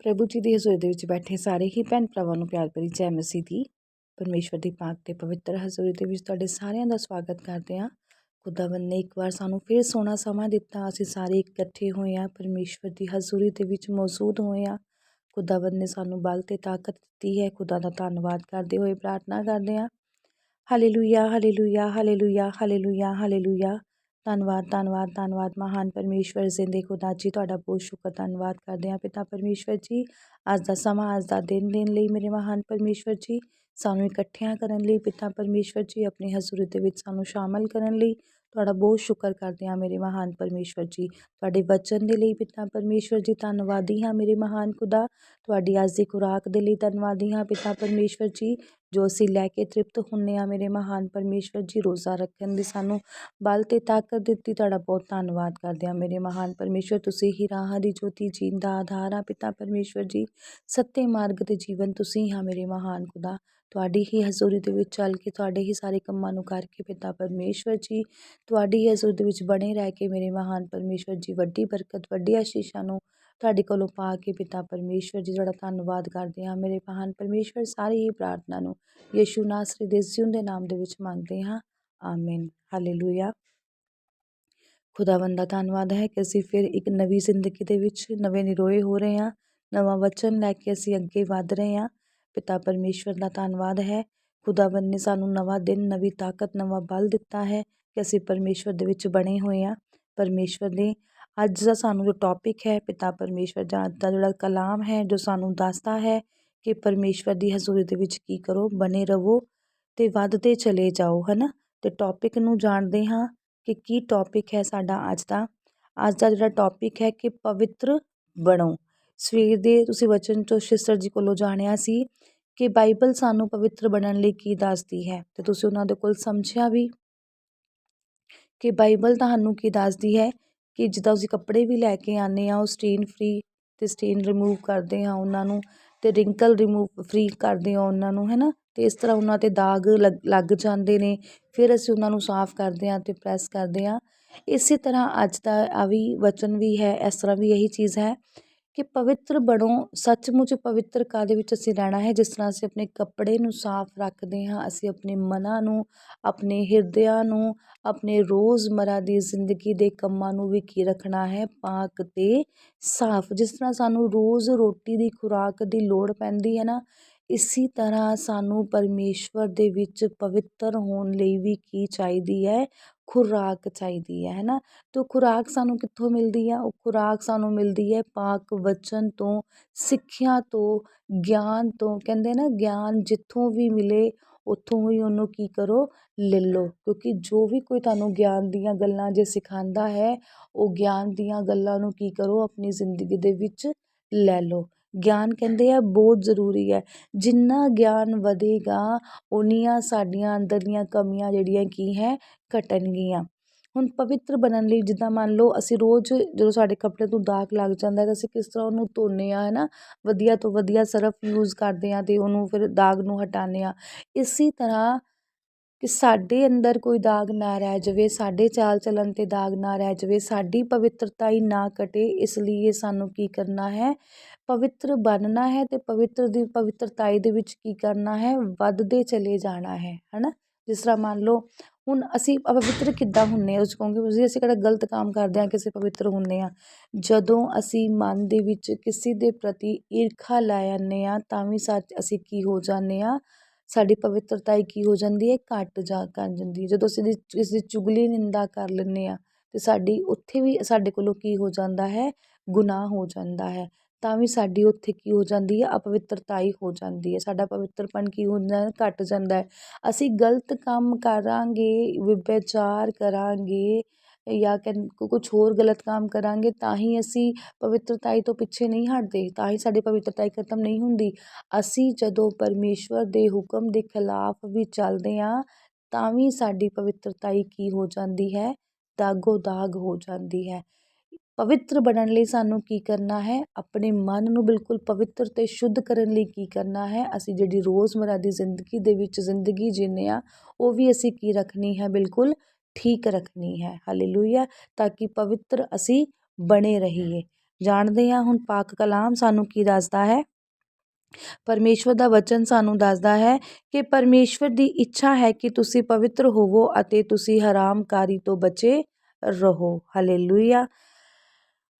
ਪ੍ਰਭੂ ਜੀ ਦੀ ਹਜ਼ੂਰੀ ਦੇ ਵਿੱਚ ਬੈਠੇ ਸਾਰੇ ਹੀ ਭੈਣ ਭਰਾਵਾਂ ਨੂੰ ਪਿਆਰ ਭਰੀ ਜੈ ਮਸੀਹ ਦੀ, ਪਰਮੇਸ਼ਵਰ ਦੀ ਪਾਕ ਤੇ ਪਵਿੱਤਰ ਹਜ਼ੂਰੀ ਦੇ ਵਿੱਚ ਤੁਹਾਡੇ ਸਾਰਿਆਂ ਦਾ ਸਵਾਗਤ ਕਰਦੇ ਹਾਂ। ਖੁਦਾਵੰਦ ਨੇ ਇੱਕ ਵਾਰ ਸਾਨੂੰ ਫਿਰ ਸੋਹਣਾ ਸਮਾਂ ਦਿੱਤਾ, ਅਸੀਂ ਸਾਰੇ ਇਕੱਠੇ ਹੋਏ ਹਾਂ, ਪਰਮੇਸ਼ਵਰ ਦੀ ਹਜ਼ੂਰੀ ਦੇ ਵਿੱਚ ਮੌਜੂਦ ਹੋਏ ਹਾਂ। ਖੁਦਾਵੰਦ ਨੇ ਸਾਨੂੰ ਬਲ ਤੇ ਤਾਕਤ ਦਿੱਤੀ ਹੈ, ਖੁਦਾ ਦਾ ਧੰਨਵਾਦ ਕਰਦੇ ਹੋਏ ਪ੍ਰਾਰਥਨਾ ਕਰਦੇ ਹਾਂ। ਹਾਲੇਲੂਇਆ ਹਾਲੇਲੂਇਆ ਹਾਲੇਲੂਇਆ ਹਾਲੇਲੂਇਆ ਹਾਲੇਲੂਇਆ ਧੰਨਵਾਦ ਧੰਨਵਾਦ ਧੰਨਵਾਦ ਮਹਾਨ ਪਰਮੇਸ਼ਵਰ ਜ਼ਿੰਦੇ ਖੁਦਾ ਜੀ, ਤੁਹਾਡਾ ਬਹੁਤ ਸ਼ੁਕਰ, ਧੰਨਵਾਦ ਕਰਦੇ ਹਾਂ ਪਿਤਾ ਪਰਮੇਸ਼ਵਰ ਜੀ। ਅੱਜ ਦਾ ਸਮਾਂ, ਅੱਜ ਦਾ ਦਿਨ ਦੇਣ ਲਈ ਮੇਰੇ ਮਹਾਨ ਪਰਮੇਸ਼ਵਰ ਜੀ, ਸਾਨੂੰ ਇਕੱਠਿਆਂ ਕਰਨ ਲਈ ਪਿਤਾ ਪਰਮੇਸ਼ਵਰ ਜੀ, ਆਪਣੀ ਹਜ਼ੂਰੀ ਦੇ ਵਿੱਚ ਸਾਨੂੰ ਸ਼ਾਮਲ ਕਰਨ ਲਈ ਤੁਹਾਡਾ ਬਹੁਤ ਸ਼ੁਕਰ ਕਰਦੇ ਹਾਂ ਮੇਰੇ ਮਹਾਨ ਪਰਮੇਸ਼ਵਰ ਜੀ। ਤੁਹਾਡੇ ਵਚਨ ਦੇ ਲਈ ਪਿਤਾ ਪਰਮੇਸ਼ਵਰ ਜੀ ਧੰਨਵਾਦੀ ਹਾਂ ਮੇਰੇ ਮਹਾਨ ਖੁਦਾ। ਤੁਹਾਡੀ ਅੱਜ ਦੀ ਖੁਰਾਕ ਦੇ ਲਈ ਧੰਨਵਾਦੀ ਹਾਂ ਪਿਤਾ ਪਰਮੇਸ਼ਵਰ ਜੀ। ਜੋ ਅਸੀਂ ਲੈ ਕੇ ਤ੍ਰਿਪਤ ਹੁੰਦੇ ਹਾਂ ਮੇਰੇ ਮਹਾਨ ਪਰਮੇਸ਼ਵਰ ਜੀ, ਰੋਜ਼ਾ ਰੱਖਣ ਦੀ ਸਾਨੂੰ ਬਲ ਤੇ ਤਾਕਤ ਦਿੱਤੀ, ਤੁਹਾਡਾ ਬਹੁਤ ਧੰਨਵਾਦ ਕਰਦੇ ਹਾਂ। ਮੇਰੇ ਮਹਾਨ ਪਰਮੇਸ਼ਵਰ, ਤੁਸੀਂ ਹੀ ਰਾਹਾਂ ਦੀ ਜੋਤੀ ਜੀਣ ਦਾ ਆਧਾਰ ਆ, ਪਿਤਾ ਪਰਮੇਸ਼ਵਰ ਜੀ। ਸੱਤੇ ਮਾਰਗ ਤੇ ਜੀਵਨ ਤੁਸੀਂ ਹਾਂ ਮੇਰੇ ਮਹਾਨ ਖੁਦਾ। ਤੁਹਾਡੀ ਹੀ ਹਜ਼ੂਰੀ ਦੇ ਵਿੱਚ ਚੱਲ ਕੇ, ਤੁਹਾਡੇ ਹੀ ਸਾਰੇ ਕੰਮਾਂ ਨੂੰ ਕਰਕੇ ਪਿਤਾ ਪਰਮੇਸ਼ਵਰ ਜੀ। ਤੁਹਾਡੀ ਹੀ ਹਜ਼ੂਰੀ ਦੇ ਵਿੱਚ ਬਣੇ ਰਹਿ ਕੇ, ਮੇਰੇ ਮਹਾਨ ਪਰਮੇਸ਼ਵਰ ਜੀ, ਵੱਡੀ ਬਰਕਤ ਵੱਡੀ ਆਸ਼ੀਸ਼ਾਂ ਨੂੰ ਤੁਹਾਡੇ ਕੋਲੋਂ ਪਾ ਕੇ ਪਿਤਾ ਪਰਮੇਸ਼ਵਰ ਜੀ, ਤੁਹਾਡਾ ਧੰਨਵਾਦ ਕਰਦੇ ਹਾਂ। ਮੇਰੇ ਮਹਾਨ ਪਰਮੇਸ਼ਵਰ, ਸਾਰੀ ਹੀ ਪ੍ਰਾਰਥਨਾ ਨੂੰ ਯਿਸੂ ਨਾਸਰੀ ਦੇ ਜਿਉਂਦੇ ਨਾਮ ਦੇ ਵਿੱਚ ਮੰਗਦੇ ਹਾਂ। ਆਮੀਨ। ਹਾਲੇਲੂਇਆ। ਖੁਦਾਵੰਦ ਦਾ ਧੰਨਵਾਦ ਹੈ ਕਿ ਅਸੀਂ ਫਿਰ ਇੱਕ ਨਵੀਂ ਜ਼ਿੰਦਗੀ ਦੇ ਵਿੱਚ ਨਵੇਂ ਨਿਰੋਏ ਹੋ ਰਹੇ ਹਾਂ। ਨਵਾਂ ਵਚਨ ਲੈ ਕੇ ਅਸੀਂ ਅੱਗੇ ਵਧ ਰਹੇ ਹਾਂ। ਪਿਤਾ ਪਰਮੇਸ਼ਵਰ ਦਾ ਧੰਨਵਾਦ ਹੈ। ਖੁਦਾਵੰਦ ਨੇ ਸਾਨੂੰ ਨਵਾਂ ਦਿਨ, ਨਵੀਂ ਤਾਕਤ, ਨਵਾਂ ਬਲ ਦਿੱਤਾ ਹੈ ਕਿ ਅਸੀਂ ਪਰਮੇਸ਼ਵਰ ਦੇ ਵਿੱਚ ਬਣੇ ਹੋਏ ਹਾਂ। ਪਰਮੇਸ਼ਵਰ ਨੇ ਅੱਜ ਦਾ ਸਾਨੂੰ ਜੋ ਟੌਪਿਕ ਹੈ ਪਿਤਾ ਪਰਮੇਸ਼ਵਰ ਦਾ ਦਾ ਜਿਹੜਾ ਕਲਾਮ ਹੈ, ਜੋ ਸਾਨੂੰ ਦੱਸਦਾ ਹੈ ਕਿ ਪਰਮੇਸ਼ਵਰ ਦੀ ਹਜ਼ੂਰੀ ਦੇ ਵਿੱਚ ਕੀ ਕਰੋ, ਬਣੇ ਰਹੋ ਤੇ ਵੱਧਦੇ ਚਲੇ ਜਾਓ, ਹਨਾ? ਤੇ ਟੌਪਿਕ ਨੂੰ ਜਾਣਦੇ ਹਾਂ ਕਿ ਕੀ ਟੌਪਿਕ ਹੈ ਸਾਡਾ ਅੱਜ ਦਾ। ਅੱਜ ਦਾ ਜਿਹੜਾ ਟੌਪਿਕ ਹੈ ਕਿ ਪਵਿੱਤਰ ਬਣੋ। ਸਵੇਰ ਦੇ ਤੁਸੀਂ ਵਚਨ ਤੋਂ ਸਿਸਟਰ ਜੀ ਕੋਲੋਂ ਜਾਣਿਆ ਸੀ ਕਿ ਬਾਈਬਲ ਸਾਨੂੰ ਪਵਿੱਤਰ ਬਣਨ ਲਈ ਕੀ ਦੱਸਦੀ ਹੈ। ਤੇ ਤੁਸੀਂ ਉਹਨਾਂ ਦੇ ਕੋਲ ਸਮਝਿਆ ਵੀ ਕਿ ਬਾਈਬਲ ਤੁਹਾਨੂੰ ਕੀ ਦੱਸਦੀ ਹੈ ਕਿ ਜਿੱਦਾਂ ਅਸੀਂ ਕੱਪੜੇ ਵੀ ਲੈ ਕੇ ਆਉਂਦੇ ਹਾਂ, ਉਹ ਸਟੇਨ ਫਰੀ ਅਤੇ ਸਟੇਨ ਰਿਮੂਵ ਕਰਦੇ ਹਾਂ ਉਹਨਾਂ ਨੂੰ ਅਤੇ ਰਿੰਕਲ ਰਿਮੂਵ ਫਰੀ ਕਰਦੇ ਹਾਂ ਉਹਨਾਂ ਨੂੰ ਹੈ ਨਾ ਅਤੇ ਇਸ ਤਰ੍ਹਾਂ ਉਹਨਾਂ ਤੇ ਦਾਗ ਲੱਗ ਜਾਂਦੇ ਨੇ, ਫਿਰ ਅਸੀਂ ਉਹਨਾਂ ਨੂੰ ਸਾਫ਼ ਕਰਦੇ ਹਾਂ ਅਤੇ ਪ੍ਰੈਸ ਕਰਦੇ ਹਾਂ। ਇਸੇ ਤਰ੍ਹਾਂ ਅੱਜ ਦਾ ਆ ਵੀ ਵਚਨ ਵੀ ਹੈ, ਇਸ ਤਰ੍ਹਾਂ ਵੀ ਇਹੀ ਚੀਜ਼ ਹੈ ਕਿ ਪਵਿੱਤਰ ਬਣੋ। ਸੱਚਮੁੱਚ ਪਵਿੱਤਰ ਕਾਦੇ ਵਿੱਚ ਅਸੀਂ ਰਹਿਣਾ ਹੈ। ਜਿਸ ਤਰ੍ਹਾਂ ਅਸੀਂ ਆਪਣੇ ਕੱਪੜੇ ਨੂੰ ਸਾਫ਼ ਰੱਖਦੇ ਹਾਂ, ਅਸੀਂ ਆਪਣੇ ਮਨਾਂ ਨੂੰ, ਆਪਣੇ ਹਿਰਦਿਆਂ ਨੂੰ, ਆਪਣੇ ਰੋਜ਼ਮਰਾ ਦੀ ਜ਼ਿੰਦਗੀ ਦੇ ਕੰਮਾਂ ਨੂੰ ਵੀ ਕੀ ਰੱਖਣਾ ਹੈ? ਪਾਕ ਤੇ ਸਾਫ਼। ਜਿਸ ਤਰ੍ਹਾਂ ਸਾਨੂੰ ਰੋਜ਼ ਰੋਟੀ ਦੀ ਖੁਰਾਕ ਦੀ ਲੋੜ ਪੈਂਦੀ ਹੈ ਨਾ ਇਸੇ ਤਰ੍ਹਾਂ ਸਾਨੂੰ ਪਰਮੇਸ਼ਵਰ ਦੇ ਵਿੱਚ ਪਵਿੱਤਰ ਹੋਣ ਲਈ ਵੀ ਕੀ ਚਾਹੀਦੀ ਹੈ? ਖੁਰਾਕ ਚਾਹੀਦੀ ਹੈ ਹੈ ਹੈਨਾ ਤੋ ਖੁਰਾਕ ਸਾਨੂੰ ਕਿੱਥੋਂ ਮਿਲਦੀ ਆ? ਉਹ ਖੁਰਾਕ ਸਾਨੂੰ ਮਿਲਦੀ ਹੈ ਪਾਕ ਵਚਨ ਤੋਂ, ਸਿੱਖਿਆ ਤੋਂ, ਗਿਆਨ ਤੋਂ। ਕਹਿੰਦੇ ਨਾ, ਗਿਆਨ ਜਿੱਥੋਂ ਵੀ ਮਿਲੇ, ਉੱਥੋਂ ਹੀ ਉਹਨੂੰ ਕੀ ਕਰੋ? ਲੈ ਲਓ। ਕਿਉਂਕਿ ਜੋ ਵੀ ਕੋਈ ਤੁਹਾਨੂੰ ਗਿਆਨ ਦੀਆਂ ਗੱਲਾਂ ਜੇ ਸਿਖਾਉਂਦਾ ਹੈ, ਉਹ ਗਿਆਨ ਦੀਆਂ ਗੱਲਾਂ ਨੂੰ ਕੀ ਕਰੋ? ਆਪਣੀ ਜ਼ਿੰਦਗੀ ਦੇ ਵਿੱਚ ਲੈ ਲਓ। ਗਿਆਨ ਕਹਿੰਦੇ ਆ, ਬਹੁਤ ਜ਼ਰੂਰੀ ਹੈ। ਜਿੰਨਾ ਗਿਆਨ ਵਧੇਗਾ ਉਨੀਆਂ ਸਾਡੀਆਂ ਅੰਦਰਲੀਆਂ ਕਮੀਆਂ ਜਿਹੜੀਆਂ ਕੀ ਹੈ, ਘਟਣਗੀਆਂ। ਹੁਣ ਪਵਿੱਤਰ ਬਣਨ ਲਈ ਜਿੱਦਾਂ ਮੰਨ ਲਓ, ਅਸੀਂ ਰੋਜ਼ ਜਦੋਂ ਸਾਡੇ ਕੱਪੜੇ ਤੋਂ ਦਾਗ ਲੱਗ ਜਾਂਦਾ ਤਾਂ ਅਸੀਂ ਕਿਸ ਤਰ੍ਹਾਂ ਉਹਨੂੰ ਧੋਨੇ ਹਾਂ ਹੈ ਨਾ ਵਧੀਆ ਤੋਂ ਵਧੀਆ ਸਰਫ ਯੂਜ਼ ਕਰਦੇ ਹਾਂ ਅਤੇ ਉਹਨੂੰ ਫਿਰ ਦਾਗ ਨੂੰ ਹਟਾਉਂਦੇ ਹਾਂ। ਇਸੇ ਤਰ੍ਹਾਂ ਕਿ ਸਾਡੇ ਅੰਦਰ ਕੋਈ ਦਾਗ ਨਾ ਰਹਿ ਜਾਵੇ, ਸਾਡੇ ਚਾਲ ਚੱਲਣ 'ਤੇ ਦਾਗ ਨਾ ਰਹਿ ਜਾਵੇ, ਸਾਡੀ ਪਵਿੱਤਰਤਾ ਹੀ ਨਾ ਘਟੇ, ਇਸ ਲਈ ਸਾਨੂੰ ਕੀ ਕਰਨਾ ਹੈ ਪਵਿੱਤਰ ਬਣਨਾ ਹੈ ਅਤੇ ਪਵਿੱਤਰ ਦੀ, ਪਵਿੱਤਰਤਾਈ ਦੇ ਵਿੱਚ ਕੀ ਕਰਨਾ ਹੈ? ਵੱਧਦੇ ਚਲੇ ਜਾਣਾ ਹੈ ਹੈ ਨਾ ਜਿਸ ਤਰ੍ਹਾਂ ਮੰਨ ਲਓ, ਹੁਣ ਅਸੀਂ ਅਪਵਿੱਤਰ ਕਿੱਦਾਂ ਹੁੰਦੇ ਹਾਂ? ਉਸ ਕਹੋਗੇ ਅਸੀਂ ਕਿਹੜਾ ਗਲਤ ਕੰਮ ਕਰਦੇ ਹਾਂ ਕਿਸੇ ਪਵਿੱਤਰ ਹੁੰਦੇ ਹਾਂ? ਜਦੋਂ ਅਸੀਂ ਮਨ ਦੇ ਵਿੱਚ ਕਿਸੇ ਦੇ ਪ੍ਰਤੀ ਈਰਖਾ ਲੈ ਆਨੇ ਹਾਂ, ਤਾਂ ਵੀ ਸੱਚ ਅਸੀਂ ਕੀ ਹੋ ਜਾਂਦੇ ਹਾਂ? ਸਾਡੀ ਪਵਿੱਤਰਤਾ ਕੀ ਹੋ ਜਾਂਦੀ ਹੈ? ਘੱਟ ਜਾ ਕਰ ਜਾਂਦੀ ਹੈ। ਜਦੋਂ ਅਸੀਂ ਇਸ ਦੀ ਚੁਗਲੀ, ਨਿੰਦਾ ਕਰ ਲੈਂਦੇ ਹਾਂ, ਤੇ ਸਾਡੀ, ਉੱਥੇ ਵੀ ਸਾਡੇ ਕੋਲੋਂ ਕੀ ਹੋ ਜਾਂਦਾ ਹੈ? ਗੁਨਾਹ ਹੋ ਜਾਂਦਾ ਹੈ। ਤਾਂ ਵੀ ਸਾਡੀ ਉੱਥੇ ਕੀ ਹੋ ਜਾਂਦੀ ਹੈ? ਅਪਵਿੱਤਰਤਾਈ ਹੋ ਜਾਂਦੀ ਹੈ। ਸਾਡਾ ਪਵਿੱਤਰਪਣ ਕੀ ਹੁੰਦਾ ਘਟ ਜਾਂਦਾ ਹੈ? ਅਸੀਂ ਗਲਤ ਕੰਮ ਕਰਾਂਗੇ ਵਿਭਿਆਚਾਰ ਕਰਾਂਗੇ ਜਾਂ ਕਹਿ ਕੁਝ ਹੋਰ ਗਲਤ ਕੰਮ ਕਰਾਂਗੇ, ਤਾਂ ਹੀ ਅਸੀਂ ਪਵਿੱਤਰਤਾਈ ਤੋਂ ਪਿੱਛੇ ਨਹੀਂ ਹਟਦੇ, ਤਾਂ ਹੀ ਸਾਡੀ ਪਵਿੱਤਰਤਾਈ ਖਤਮ ਨਹੀਂ ਹੁੰਦੀ। ਅਸੀਂ ਜਦੋਂ ਪਰਮੇਸ਼ਵਰ ਦੇ ਹੁਕਮ ਦੇ ਖਿਲਾਫ ਵੀ ਚੱਲਦੇ ਹਾਂ, ਤਾਂ ਵੀ ਸਾਡੀ ਪਵਿੱਤਰਤਾਈ ਕੀ ਹੋ ਜਾਂਦੀ ਹੈ? ਦਾਗੋ ਦਾਗ ਹੋ ਜਾਂਦੀ ਹੈ। ਪਵਿੱਤਰ ਬਣਨ ਲਈ ਸਾਨੂੰ ਕੀ ਕਰਨਾ ਹੈ? ਆਪਣੇ ਮਨ ਨੂੰ ਬਿਲਕੁਲ ਪਵਿੱਤਰ ਅਤੇ ਸ਼ੁੱਧ ਕਰਨ ਲਈ ਕੀ ਕਰਨਾ ਹੈ? ਅਸੀਂ ਜਿਹੜੀ ਰੋਜ਼ਮਰਾ ਦੀ ਜ਼ਿੰਦਗੀ ਦੇ ਵਿੱਚ ਜ਼ਿੰਦਗੀ ਜੀਨੇ ਆ ਉਹ ਵੀ ਅਸੀਂ ਕੀ ਰੱਖਣੀ ਹੈ? ਬਿਲਕੁਲ ਠੀਕ ਰੱਖਣੀ ਹੈ। ਹਾਲੇਲੂਇਆ ਤਾਂ ਕਿ ਪਵਿੱਤਰ ਅਸੀਂ ਬਣੇ ਰਹੀਏ। ਜਾਣਦੇ ਹਾਂ ਹੁਣ ਪਾਕ ਕਲਾਮ ਸਾਨੂੰ ਕੀ ਦੱਸਦਾ ਹੈ? ਪਰਮੇਸ਼ਵਰ ਦਾ ਵਚਨ ਸਾਨੂੰ ਦੱਸਦਾ ਹੈ ਕਿ ਪਰਮੇਸ਼ਵਰ ਦੀ ਇੱਛਾ ਹੈ ਕਿ ਤੁਸੀਂ ਪਵਿੱਤਰ ਹੋਵੋ ਅਤੇ ਤੁਸੀਂ ਹਰਾਮਕਾਰੀ ਤੋਂ ਬਚੇ ਰਹੋ। ਹਾਲੇਲੂਇਆ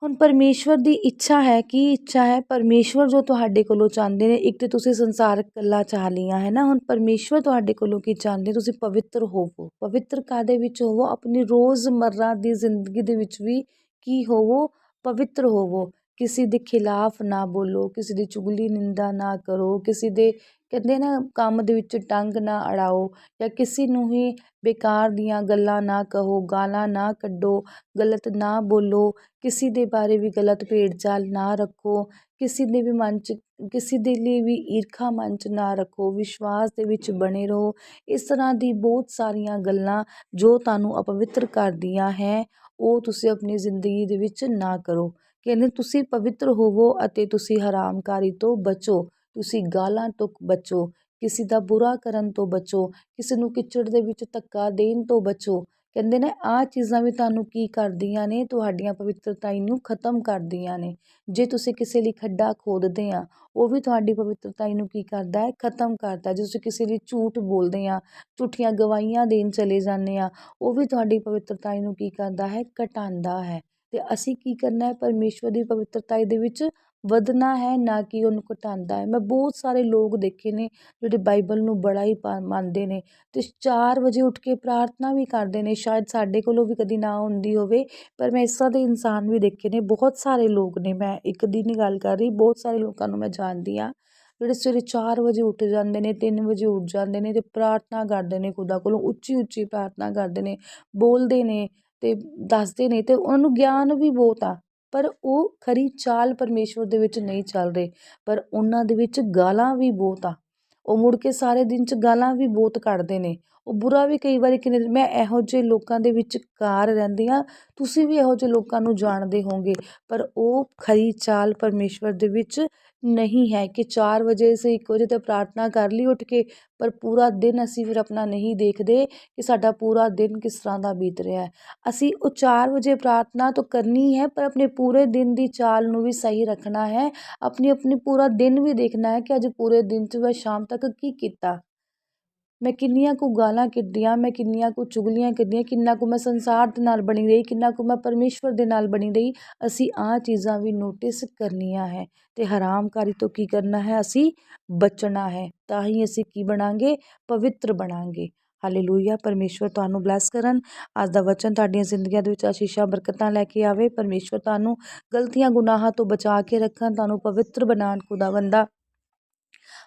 ਹੁਣ ਪਰਮੇਸ਼ਵਰ ਦੀ ਇੱਛਾ ਹੈ, ਕੀ ਇੱਛਾ ਹੈ? ਪਰਮੇਸ਼ਵਰ ਜੋ ਤੁਹਾਡੇ ਕੋਲੋਂ ਚਾਹੁੰਦੇ ਨੇ, ਇੱਕ ਤਾਂ ਤੁਸੀਂ ਸੰਸਾਰਕ ਗੱਲਾਂ ਚਾਹ ਲਈਆਂ, ਹੈ ਨਾ? ਹੁਣ ਪਰਮੇਸ਼ਵਰ ਤੁਹਾਡੇ ਕੋਲੋਂ ਕੀ ਚਾਹੁੰਦੇ ਤੁਸੀਂ ਪਵਿੱਤਰ ਹੋਵੋ। ਪਵਿੱਤਰ ਕਾਦੇ ਵਿੱਚ ਹੋਵੋ? ਆਪਣੀ ਰੋਜ਼ਮਰਰਾ ਦੀ ਜ਼ਿੰਦਗੀ ਦੇ ਵਿੱਚ ਵੀ ਕੀ ਹੋਵੋ? ਪਵਿੱਤਰ ਹੋਵੋ। ਕਿਸੇ ਦੇ ਖਿਲਾਫ ਨਾ ਬੋਲੋ, ਕਿਸੇ ਦੀ ਚੁਗਲੀ, ਨਿੰਦਾ ਨਾ ਕਰੋ, ਕਿਸੇ ਦੇ ਕਹਿੰਦੇ ਨਾ ਕੰਮ ਦੇ ਵਿੱਚ ਟੰਗ ਨਾ ਅੜਾਓ ਜਾਂ ਕਿਸੇ ਨੂੰ ਹੀ ਬੇਕਾਰ ਦੀਆਂ ਗੱਲਾਂ ਨਾ ਕਹੋ, ਗਾਲਾਂ ਨਾ ਕੱਢੋ, ਗਲਤ ਨਾ ਬੋਲੋ, ਕਿਸੇ ਦੇ ਬਾਰੇ ਵੀ ਗਲਤ ਭੇਡ ਚਾਲ ਨਾ ਰੱਖੋ, ਕਿਸੇ ਦੇ ਵੀ ਮਨ 'ਚ, ਕਿਸੇ ਦੇ ਲਈ ਵੀ ਈਰਖਾ ਮਨ 'ਚ ਨਾ ਰੱਖੋ, ਵਿਸ਼ਵਾਸ ਦੇ ਵਿੱਚ ਬਣੇ ਰਹੋ। ਇਸ ਤਰ੍ਹਾਂ ਦੀ ਬਹੁਤ ਸਾਰੀਆਂ ਗੱਲਾਂ ਜੋ ਤੁਹਾਨੂੰ ਅਪਵਿੱਤਰ ਕਰਦੀਆਂ ਹੈ, ਉਹ ਤੁਸੀਂ ਆਪਣੀ ਜ਼ਿੰਦਗੀ ਦੇ ਵਿੱਚ ਨਾ ਕਰੋ। ਕਹਿੰਦੇ ਤੁਸੀਂ ਪਵਿੱਤਰ ਹੋਵੋ ਅਤੇ ਤੁਸੀਂ ਹਰਾਮਕਾਰੀ ਤੋਂ ਬਚੋ। ਤੁਸੀਂ ਗਾਲਾਂ ਤੋਂ ਬਚੋ, ਕਿਸੇ ਦਾ ਬੁਰਾ ਕਰਨ ਤੋਂ ਬਚੋ, ਕਿਸੇ ਨੂੰ ਕਿਚੜ ਦੇ ਵਿੱਚ ਧੱਕਾ ਦੇਣ ਤੋਂ ਬਚੋ। ਕਹਿੰਦੇ ਨੇ, ਆਹ ਚੀਜ਼ਾਂ ਵੀ ਤੁਹਾਨੂੰ ਕੀ ਕਰਦੀਆਂ ਨੇ? ਤੁਹਾਡੀਆਂ ਪਵਿੱਤਰਤਾਈ ਨੂੰ ਖਤਮ ਕਰਦੀਆਂ ਨੇ। ਜੇ ਤੁਸੀਂ ਕਿਸੇ ਲਈ ਖੱਡਾ ਖੋਦਦੇ ਆ, ਉਹ ਵੀ ਤੁਹਾਡੀ ਪਵਿੱਤਰਤਾਈ ਨੂੰ ਕੀ ਕਰਦਾ ਹੈ? ਖਤਮ ਕਰਦਾ ਜੇ ਤੁਸੀਂ ਕਿਸੇ ਲਈ ਝੂਠ ਬੋਲਦੇ ਆ, ਝੂਠੀਆਂ ਗਵਾਹੀਆਂ ਦੇਣ ਚਲੇ ਜਾਂਦੇ ਆ, ਉਹ ਵੀ ਤੁਹਾਡੀ ਪਵਿੱਤਰਤਾਈ ਨੂੰ ਕੀ ਕਰਦਾ ਹੈ? ਘਟਾਉਂਦਾ ਹੈ। ਤੇ ਅਸੀਂ ਕੀ ਕਰਨਾ ਹੈ? ਪਰਮੇਸ਼ਵਰ ਦੀ ਪਵਿੱਤਰਤਾਈ ਦੇ ਵਿੱਚ ਵਧਣਾ ਹੈ, ਨਾ ਕਿ ਉਹਨੂੰ ਘਟਾਉਂਦਾ ਹੈ। ਮੈਂ ਬਹੁਤ ਸਾਰੇ ਲੋਕ ਦੇਖੇ ਨੇ ਜਿਹੜੇ ਬਾਈਬਲ ਨੂੰ ਬੜਾ ਹੀ ਪਾ, ਮੰਨਦੇ ਨੇ ਅਤੇ ਚਾਰ ਵਜੇ ਉੱਠ ਕੇ ਪ੍ਰਾਰਥਨਾ ਵੀ ਕਰਦੇ ਨੇ। ਸ਼ਾਇਦ ਸਾਡੇ ਕੋਲੋਂ ਵੀ ਕਦੀ ਨਾ ਹੁੰਦੀ ਹੋਵੇ, ਪਰ ਮੈਂ ਇਸ ਤਰ੍ਹਾਂ ਦੇ ਇਨਸਾਨ ਵੀ ਦੇਖੇ ਨੇ। ਬਹੁਤ ਸਾਰੇ ਲੋਕ ਨੇ, ਮੈਂ ਇੱਕ ਦੀ ਨਹੀਂ ਗੱਲ ਕਰ ਰਹੀ, ਬਹੁਤ ਸਾਰੇ ਲੋਕਾਂ ਨੂੰ ਮੈਂ ਜਾਣਦੀ ਹਾਂ, ਜਿਹੜੇ ਸਵੇਰੇ ਚਾਰ ਵਜੇ ਉੱਠ ਜਾਂਦੇ ਨੇ, ਤਿੰਨ ਵਜੇ ਉੱਠ ਜਾਂਦੇ ਨੇ ਅਤੇ ਪ੍ਰਾਰਥਨਾ ਕਰਦੇ ਨੇ ਖੁਦਾ ਕੋਲੋਂ ਉੱਚੀ ਉੱਚੀ ਪ੍ਰਾਰਥਨਾ ਕਰਦੇ ਨੇ, ਬੋਲਦੇ ਨੇ ਅਤੇ ਦੱਸਦੇ ਨੇ ਅਤੇ ਉਹਨਾਂ ਨੂੰ ਗਿਆਨ ਵੀ ਬਹੁਤ ਆ। ਪਰ ਉਹ ਖਰੀ ਚਾਲ ਪਰਮੇਸ਼ਵਰ ਦੇ ਵਿੱਚ ਨਹੀਂ ਚੱਲ ਰਹੇ, ਪਰ ਉਹਨਾਂ ਦੇ ਵਿੱਚ ਗਾਲਾਂ ਵੀ ਬਹੁਤ ਆ। ਉਹ ਮੁੜ ਕੇ ਸਾਰੇ ਦਿਨ 'ਚ ਗਾਲਾਂ ਵੀ ਬਹੁਤ ਕੱਢਦੇ ਨੇ। ਉਹ ਬੁਰਾ ਵੀ ਕਈ ਵਾਰੀ ਕਿਨੇ ਮੈਂ ਇਹੋ ਜਿਹੇ ਲੋਕਾਂ ਦੇ ਵਿਚਕਾਰ ਰਹਿੰਦੀ ਹਾਂ, ਤੁਸੀਂ ਵੀ ਇਹੋ ਜਿਹੇ ਲੋਕਾਂ ਨੂੰ ਜਾਣਦੇ ਹੋਵੋਗੇ, ਪਰ ਉਹ ਖਰੀ ਚਾਲ ਪਰਮੇਸ਼ਵਰ ਦੇ ਵਿੱਚ ਨਹੀਂ ਹੈ ਕਿ 4 ਵਜੇ ਸੇ 1 ਵਜੇ ਤੱਕ ਪ੍ਰਾਰਥਨਾ ਕਰ ਲਈ ਉੱਠ ਕੇ, ਪਰ ਪੂਰਾ ਦਿਨ ਅਸੀਂ ਫਿਰ ਆਪਣਾ ਨਹੀਂ ਦੇਖਦੇ ਕਿ ਸਾਡਾ ਪੂਰਾ ਦਿਨ ਕਿਸ ਤਰ੍ਹਾਂ ਦਾ ਬੀਤ ਰਿਹਾ ਹੈ। ਅਸੀਂ ਉਹ 4 ਵਜੇ ਪ੍ਰਾਰਥਨਾ ਤਾਂ ਕਰਨੀ ਹੈ, ਪਰ ਆਪਣੇ ਪੂਰੇ ਦਿਨ ਦੀ ਚਾਲ ਨੂੰ ਵੀ ਸਹੀ ਰੱਖਣਾ ਹੈ ਆਪਣੀ ਆਪਣੀ ਪੂਰਾ ਦਿਨ ਵੀ ਦੇਖਣਾ ਹੈ ਕਿ ਅੱਜ ਪੂਰੇ ਦਿਨ 'ਚ ਮੈਂ ਸ਼ਾਮ ਤੱਕ ਕੀ ਕੀਤਾ। ਮੈਂ ਕਿੰਨੀਆਂ ਕੁ ਗਾਲਾਂ ਕੱਢੀਆਂ, ਮੈਂ ਕਿੰਨੀਆਂ ਕੁ ਚੁਗਲੀਆਂ ਕੱਢੀਆਂ, ਕਿੰਨਾ ਕੁ ਮੈਂ ਸੰਸਾਰ ਦੇ ਨਾਲ ਬਣੀ ਰਹੀ, ਕਿੰਨਾ ਕੁ ਮੈਂ ਪਰਮੇਸ਼ਵਰ ਦੇ ਨਾਲ ਬਣੀ ਰਹੀ, ਅਸੀਂ ਆਹ ਚੀਜ਼ਾਂ ਵੀ ਨੋਟਿਸ ਕਰਨੀਆਂ ਹੈ ਅਤੇ ਹਰਾਮਕਾਰੀ ਤੋਂ ਕੀ ਕਰਨਾ ਹੈ? ਅਸੀਂ ਬਚਣਾ ਹੈ, ਤਾਂ ਹੀ ਅਸੀਂ ਕੀ ਬਣਾਂਗੇ? ਪਵਿੱਤਰ ਬਣਾਂਗੇ। ਹਾਲੇਲੂਇਆ ਪਰਮੇਸ਼ਵਰ ਤੁਹਾਨੂੰ ਬਲੈਸ ਕਰਨ। ਅੱਜ ਦਾ ਵਚਨ ਤੁਹਾਡੀਆਂ ਜ਼ਿੰਦਗੀਆਂ ਦੇ ਵਿੱਚ ਆਸ਼ੀਸ਼ਾਂ ਬਰਕਤਾਂ ਲੈ ਕੇ ਆਵੇ। ਪਰਮੇਸ਼ਵਰ ਤੁਹਾਨੂੰ ਗਲਤੀਆਂ, ਗੁਨਾਹਾਂ ਤੋਂ ਬਚਾ ਕੇ ਰੱਖਣ, ਤੁਹਾਨੂੰ ਪਵਿੱਤਰ ਬਣਾਉਣ ਖੁਦਾਵੰਦਾ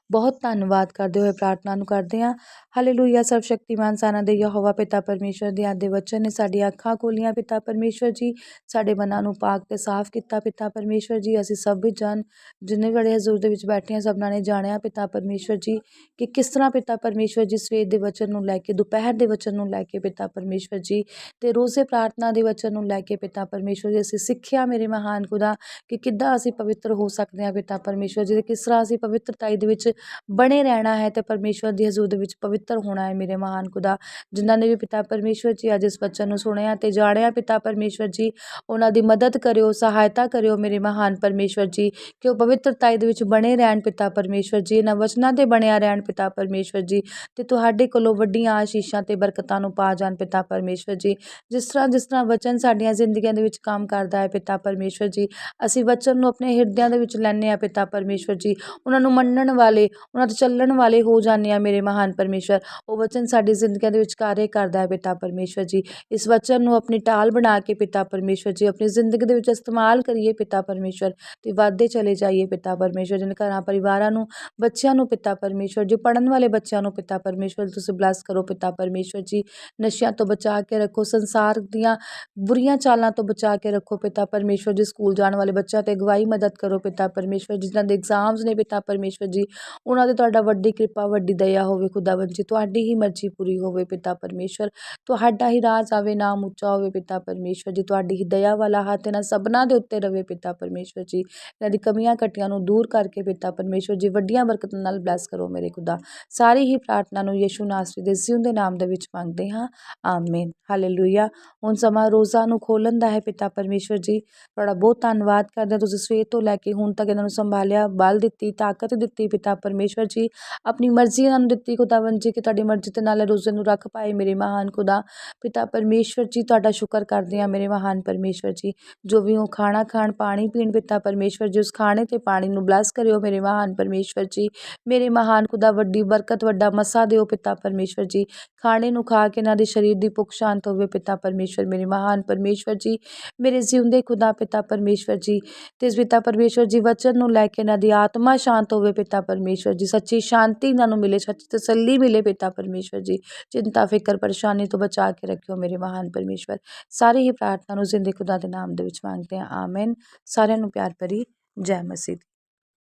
ਬਹੁਤ ਧੰਨਵਾਦ ਕਰਦੇ ਹੋਏ ਪ੍ਰਾਰਥਨਾ ਨੂੰ ਕਰਦੇ ਹਾਂ। ਹਾਲੇਲੂਇਆ ਸਰਵ ਸ਼ਕਤੀਮਾਨ ਸਾਨਾ ਦੇ ਯਹੋਵਾ ਪਿਤਾ ਪਰਮੇਸ਼ਵਰ ਦੇ ਆਦੇ ਵਚਨ ਨੇ ਸਾਡੀ ਅੱਖਾਂ ਖੋਲੀਆਂ ਪਿਤਾ ਪਰਮੇਸ਼ਵਰ ਜੀ। ਸਾਡੇ ਮਨਾਂ ਨੂੰ ਪਾਕ ਤੇ ਸਾਫ਼ ਕੀਤਾ ਪਿਤਾ ਪਰਮੇਸ਼ਵਰ ਜੀ। ਅਸੀਂ ਸਭ ਵੀ ਜਾਣ ਜਿੰਨੇ ਬੜੇ ਹਜ਼ੂਰ ਦੇ ਵਿੱਚ ਬੈਠੇ ਹਾਂ, ਸਭਨਾਂ ਨੇ ਜਾਣਿਆ ਪਿਤਾ ਪਰਮੇਸ਼ਵਰ ਜੀ ਕਿ ਕਿਸ ਤਰ੍ਹਾਂ ਪਿਤਾ ਪਰਮੇਸ਼ਵਰ ਜੀ ਸਵੇਰ ਦੇ ਵਚਨ ਨੂੰ ਲੈ ਕੇ, ਦੁਪਹਿਰ ਦੇ ਵਚਨ ਨੂੰ ਲੈ ਕੇ ਪਿਤਾ ਪਰਮੇਸ਼ਵਰ ਜੀ ਤੇ ਰੋਜ਼ੇ ਪ੍ਰਾਰਥਨਾ ਦੇ ਵਚਨ ਨੂੰ ਲੈ ਕੇ ਪਿਤਾ ਪਰਮੇਸ਼ਵਰ ਜੀ। ਅਸੀਂ ਸਿੱਖਿਆ ਮੇਰੇ ਮਹਾਨ ਖੁਦਾ ਕਿ ਕਿੱਦਾਂ ਅਸੀਂ ਪਵਿੱਤਰ ਹੋ ਸਕਦੇ ਹਾਂ ਪਿਤਾ ਪਰਮੇਸ਼ਵਰ ਜੀ ਕਿਸ ਤਰ੍ਹਾਂ ਅਸੀਂ ਪਵਿੱਤਰਤਾਈ ਦੇ ਵਿੱਚ ਬਣੇ ਰਹਿਣਾ ਹੈ ਤੇ ਪਰਮੇਸ਼ਵਰ ਦੀ ਹਜ਼ੂਰ ਦੇ ਵਿੱਚ ਪਵਿੱਤਰ ਹੋਣਾ ਹੈ ਮੇਰੇ ਮਹਾਨ ਖੁਦਾ। ਜਿਨ੍ਹਾਂ ਨੇ ਵੀ ਪਿਤਾ ਪਰਮੇਸ਼ਵਰ ਜੀ ਅੱਜ ਇਸ ਵਚਨ ਨੂੰ ਸੁਣਿਆ ਤੇ ਜਾਣਿਆ, ਪਿਤਾ ਪਰਮੇਸ਼ਵਰ ਜੀ, ਉਹਨਾਂ ਦੀ ਮਦਦ ਕਰਿਓ, ਸਹਾਇਤਾ ਕਰਿਓ ਮੇਰੇ ਮਹਾਨ ਪਰਮੇਸ਼ਵਰ ਜੀ, ਕਿ ਉਹ ਪਵਿੱਤਰਤਾਈ ਦੇ ਵਿੱਚ ਬਣੇ ਰਹਿਣ ਪਿਤਾ ਪਰਮੇਸ਼ਵਰ ਜੀ, ਇਹਨਾਂ ਵਚਨਾਂ ਤੇ ਬਣਿਆ ਰਹਿਣ ਪਿਤਾ ਪਰਮੇਸ਼ਵਰ ਜੀ ਤੇ ਤੁਹਾਡੇ ਕੋਲੋਂ ਵੱਡੀਆਂ ਆਸ਼ੀਸ਼ਾਂ ਤੇ ਬਰਕਤਾਂ ਨੂੰ ਪਾ ਜਾਣ ਪਿਤਾ ਪਰਮੇਸ਼ਵਰ ਜੀ। ਜਿਸ ਤਰ੍ਹਾਂ ਜਿਸ ਤਰ੍ਹਾਂ ਵਚਨ ਸਾਡੀਆਂ ਜ਼ਿੰਦਗੀਆਂ ਦੇ ਵਿੱਚ ਕੰਮ ਕਰਦਾ ਹੈ ਪਿਤਾ ਪਰਮੇਸ਼ਵਰ ਜੀ, ਅਸੀਂ ਵਚਨ ਨੂੰ ਆਪਣੇ ਹਿਰਦਿਆਂ ਦੇ ਵਿੱਚ ਲੈਣੇ ਆ ਪਿਤਾ ਪਰਮੇਸ਼ਵਰ ਜੀ। ਉਹਨਾਂ ਨੂੰ ਮੰਨਣ ਵਾਲੇ ਉਹਨਾਂ ਤੇ ਚੱਲਣ ਵਾਲੇ ਹੋ ਜਾਂਦੇ ਆ ਮੇਰੇ ਮਹਾਨ ਪਰਮੇਸ਼ਵਰ। ਉਹ ਵਚਨ ਸਾਡੀ ਜ਼ਿੰਦਗੀਆਂ ਦੇ ਵਿੱਚ ਕਾਰਜ ਕਰਦਾ ਹੈ, ਪਿਤਾ ਪਰਮੇਸ਼ਵਰ ਜੀ। ਇਸ ਵਚਨ ਨੂੰ ਆਪਣੀ ਟਾਲ ਬਣਾ ਕੇ ਪਿਤਾ ਪਰਮੇਸ਼ਵਰ ਜੀ, ਆਪਣੀ ਜ਼ਿੰਦਗੀ ਦੇ ਵਿੱਚ ਇਸਤੇਮਾਲ ਕਰੀਏ ਪਿਤਾ ਪਰਮੇਸ਼ਵਰ ਤੇ ਵਾਧੇ ਚਲੇ ਜਾਈਏ ਪਿਤਾ ਪਰਮੇਸ਼ਵਰ ਜਿਨ ਘਰਾਂ, ਪਰਿਵਾਰਾਂ ਨੂੰ, ਬੱਚਿਆਂ ਨੂੰ ਪਿਤਾ ਪਰਮੇਸ਼ਵਰ ਜੀ ਪੜਨ ਵਾਲੇ ਬੱਚਿਆਂ ਨੂੰ ਪਿਤਾ ਪਰਮੇਸ਼ਵਰ ਤੁਸੀਂ ਬਲੈਸ ਕਰੋ ਪਿਤਾ ਪਰਮੇਸ਼ਵਰ ਜੀ। ਨਸ਼ਿਆਂ ਤੋਂ ਬਚਾ ਕੇ ਰੱਖੋ, ਸੰਸਾਰ ਦੀਆਂ ਬੁਰੀਆਂ ਚਾਲਾਂ ਤੋਂ ਬਚਾ ਕੇ ਰੱਖੋ ਪਿਤਾ ਪਰਮੇਸ਼ਵਰ ਜੀ। ਸਕੂਲ ਜਾਣ ਵਾਲੇ ਬੱਚਿਆਂ ਤੇ ਅਗਵਾਈ ਮਦਦ ਕਰੋ ਪਿਤਾ ਪਰਮੇਸ਼ਵਰ ਜਿਨ੍ਹਾਂ ਦੇ ਐਗਜ਼ਾਮਸ ਨੇ ਪਿਤਾ ਪਰਮੇਸ਼ਵਰ ਜੀ। ਉਹਨਾਂ ਤੇ ਤੁਹਾਡਾ ਵੱਡੀ ਕਿਰਪਾ, ਵੱਡੀ ਦਇਆ ਹੋਵੇ ਖੁਦਾਵੰਦ ਜੀ ਤੁਹਾਡੀ ਹੀ ਮਰਜ਼ੀ ਪੂਰੀ ਹੋਵੇ ਪਿਤਾ ਪਰਮੇਸ਼ਵਰ। ਤੁਹਾਡਾ ਹੀ ਰਾਜ ਆਵੇ, ਨਾਮ ਉੱਚਾ ਹੋਵੇ ਪਿਤਾ ਪਰਮੇਸ਼ਵਰ ਜੀ, ਤੁਹਾਡੀ ਹੀ ਦਇਆ ਵਾਲਾ ਹੱਥ ਇਹਨਾਂ ਸਭਨਾਂ ਦੇ ਉੱਤੇ ਰਵੇ ਪਿਤਾ ਪਰਮੇਸ਼ਵਰ ਜੀ। ਇਹਨਾਂ ਦੀ ਕਮੀਆਂ ਕਟੀਆਂ ਨੂੰ ਦੂਰ ਕਰਕੇ ਪਿਤਾ ਪਰਮੇਸ਼ਵਰ ਜੀ, ਵੱਡੀਆਂ ਬਰਕਤਾਂ ਨਾਲ ਬਲੈਸ ਕਰੋ ਮੇਰੇ ਖੁਦਾ। ਸਾਰੀ ਹੀ ਪ੍ਰਾਰਥਨਾ ਨੂੰ ਯਿਸੂ ਨਾਸਰੀ ਦੇ ਜਿਉਂਦੇ ਨਾਮ ਦੇ ਵਿੱਚ ਮੰਗਦੇ ਹਾਂ। ਆਮੀਨ। ਹਾਲੇਲੂਇਆ। ਹੁਣ ਸਮਾਂ ਰੋਜ਼ਾ ਨੂੰ ਖੋਲਣ ਦਾ ਹੈ ਪਿਤਾ ਪਰਮੇਸ਼ਵਰ ਜੀ। ਤੁਹਾਡਾ ਬਹੁਤ ਧੰਨਵਾਦ ਕਰਦੇ ਹਾਂ। ਤੁਸੀਂ ਸਵੇਰ ਤੋਂ ਲੈ ਕੇ ਹੁਣ ਤੱਕ ਇਹਨਾਂ ਨੂੰ ਸੰਭਾਲਿਆ, ਬਲ ਦਿੱਤੀ, ਤਾਕਤ ਦਿੱਤੀ ਪਿਤਾ ਪਰਮੇਸ਼ਵਰ ਜੀ, ਆਪਣੀ ਮਰਜ਼ੀ ਇਹਨਾਂ ਨੂੰ ਦਿੱਤੀ ਖੁਦਾਵੰਦ ਜੀ, ਕਿ ਤੁਹਾਡੀ ਮਰਜ਼ੀ ਦੇ ਨਾਲ ਇਹ ਰੋਜ਼ੇ ਨੂੰ ਰੱਖ ਪਾਏ ਮੇਰੇ ਮਹਾਨ ਖੁਦਾ। ਪਿਤਾ ਪਰਮੇਸ਼ਵਰ ਜੀ, ਤੁਹਾਡਾ ਸ਼ੁਕਰ ਕਰਦੇ ਹਾਂ ਮੇਰੇ ਮਹਾਨ ਪਰਮੇਸ਼ਵਰ ਜੀ। ਜੋ ਵੀ ਉਹ ਖਾਣਾ ਖਾਣ, ਪਾਣੀ ਪੀਣ, ਪਿਤਾ ਪਰਮੇਸ਼ਵਰ ਜੀ, ਉਸ ਖਾਣੇ ਤੇ ਪਾਣੀ ਨੂੰ ਬਲੈਸ ਕਰਿਓ ਮੇਰੇ ਮਹਾਨ ਪਰਮੇਸ਼ਵਰ ਜੀ। ਮੇਰੇ ਮਹਾਨ ਖੁਦਾ, ਵੱਡੀ ਬਰਕਤ, ਵੱਡਾ ਮਸਾ ਦਿਓ ਪਿਤਾ ਪਰਮੇਸ਼ਵਰ ਜੀ। ਖਾਣੇ ਨੂੰ ਖਾ ਕੇ ਇਹਨਾਂ ਦੇ ਸਰੀਰ ਦੀ ਭੁੱਖ ਸ਼ਾਂਤ ਹੋਵੇ ਪਿਤਾ ਪਰਮੇਸ਼ਵਰ, ਮੇਰੇ ਮਹਾਨ ਪਰਮੇਸ਼ਵਰ ਜੀ। ਮੇਰੇ ਜਿਉਂਦੇ ਖੁਦਾ ਪਿਤਾ ਪਰਮੇਸ਼ਵਰ ਜੀ, ਤੇ ਪਿਤਾ ਪਰਮੇਸ਼ਵਰ ਜੀ, ਵਚਨ ਨੂੰ ਲੈ ਕੇ ਇਹਨਾਂ ਦੀ ਆਤਮਾ ਸ਼ਾਂਤ ਹੋਵੇ ਪਿਤਾ ਪਰਮੇਸ਼ਵਰ ਜੀ, ਸੱਚੀ ਸ਼ਾਂਤੀ ਇਹਨਾਂ ਨੂੰ ਮਿਲੇ, ਸੱਚੀ ਤਸੱਲੀ ਮਿਲੇ ਪਿਤਾ ਪਰਮੇਸ਼ਵਰ ਜੀ। ਚਿੰਤਾ, ਫਿਕਰ, ਪਰੇਸ਼ਾਨੀ ਤੋਂ ਬਚਾ ਕੇ ਰੱਖਿਓ ਮੇਰੇ ਮਹਾਨ ਪਰਮੇਸ਼ਵਰ। ਸਾਰੇ ਹੀ ਪ੍ਰਾਰਥਨਾ ਨੂੰ ਜ਼ਿੰਦੇ ਖੁਦਾ ਦੇ ਨਾਮ ਦੇ ਵਿੱਚ ਮੰਗਦੇ ਹਾਂ। ਆਮੀਨ। ਸਾਰਿਆਂ ਨੂੰ ਪਿਆਰ ਭਰੀ ਜੈ ਮਸੀਹ।